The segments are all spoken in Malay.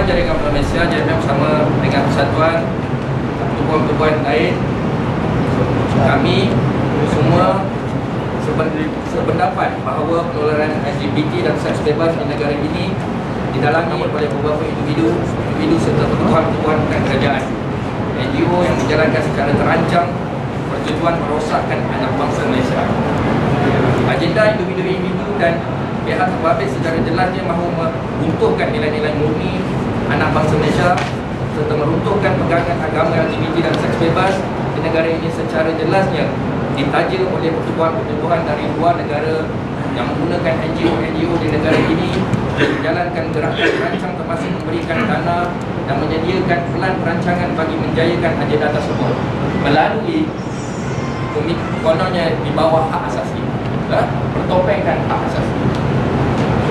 Malaysia JMM bersama dengan persatuan pertubuhan-pertubuhan lain kami semua sepen- sependapat bahawa penularan LGBT dan seks bebas di negara ini didalami oleh beberapa individu, individu serta pertubuhan-pertubuhan bukan kerajaan. NGO yang dijalankan secara terancang bertujuan merosakkan anak bangsa Malaysia. Agenda individu-individu dan pihak terbabit secara jelasnya mahu meruntuhkan nilai-nilai murni anak bangsa Malaysia serta meruntuhkan pegangan agama LGBT dan seks bebas di negara ini secara jelasnya ditaja oleh pertubuhan-pertubuhan dari luar negara yang menggunakan NGO-NGO di negara ini menjalankan gerakan perancang termasuk memberikan dana dan menyediakan pelan perancangan bagi menjayakan agenda tersebut melalui kononnya di bawah hak asasi ha?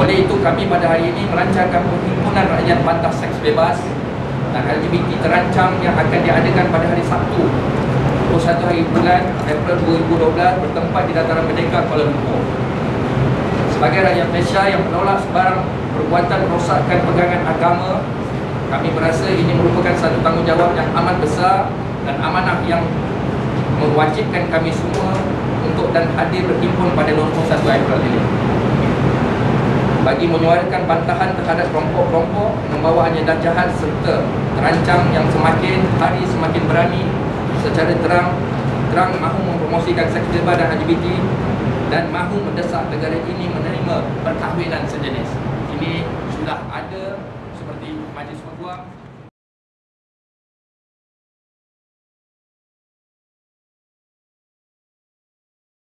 Oleh itu kami pada hari ini melancarkan perhimpunan rakyat bantah seks bebas dan LGBT terancam yang akan diadakan pada hari Sabtu 21 hari bulan April 2012 bertempat di Dataran Merdeka Kuala Lumpur. Sebagai rakyat Malaysia yang menolak sebarang perbuatan merosakkan pegangan agama kami berasa ini merupakan satu tanggungjawab yang amat besar dan amanah yang mewajibkan kami semua untuk dan hadir berhimpun pada 21 April ini bagi menyuarakan bantahan terhadap kelompok-kelompok membawa agenda jahat serta terancam yang semakin hari semakin berani secara terang terang mahu mempromosikan seks bebas dan LGBT dan mahu mendesak negara ini menerima perkahwinan sejenis. Ini sudah ada